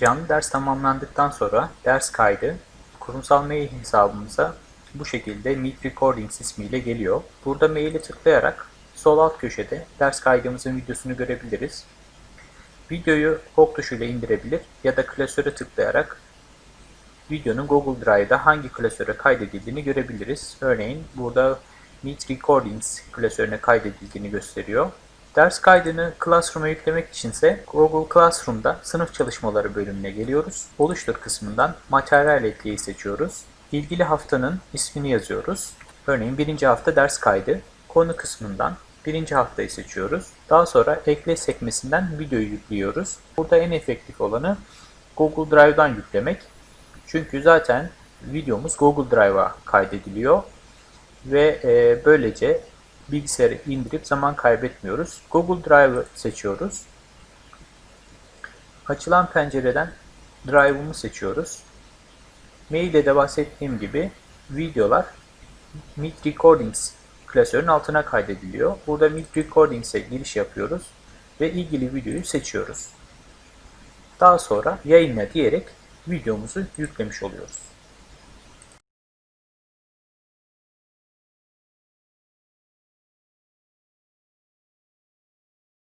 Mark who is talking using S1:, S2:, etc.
S1: Canlı ders tamamlandıktan sonra ders kaydı kurumsal mail hesabımıza bu şekilde Meet Recordings ismiyle geliyor. Burada maili tıklayarak sol alt köşede ders kaydımızın videosunu görebiliriz. Videoyu ok tuşuyla indirebilir ya da klasöre tıklayarak videonun Google Drive'da hangi klasöre kaydedildiğini görebiliriz. Örneğin burada Meet Recordings klasörüne kaydedildiğini gösteriyor. Ders kaydını Classroom'a yüklemek içinse Google Classroom'da sınıf çalışmaları bölümüne geliyoruz. Oluştur kısmından materyal ekleyi seçiyoruz. İlgili haftanın ismini yazıyoruz. Örneğin birinci hafta ders kaydı. Konu kısmından birinci haftayı seçiyoruz. Daha sonra ekle sekmesinden videoyu yüklüyoruz. Burada en efektif olanı Google Drive'dan yüklemek. Çünkü zaten videomuz Google Drive'a kaydediliyor ve e, böylece bilgisayarı indirip zaman kaybetmiyoruz. Google Drive'ı seçiyoruz. Açılan pencereden Drive'ımı seçiyoruz. Mailde de bahsettiğim gibi videolar Meet Recordings klasörün altına kaydediliyor. Burada Meet Recordings'e giriş yapıyoruz ve ilgili videoyu seçiyoruz. Daha sonra yayınla diyerek videomuzu yüklemiş oluyoruz.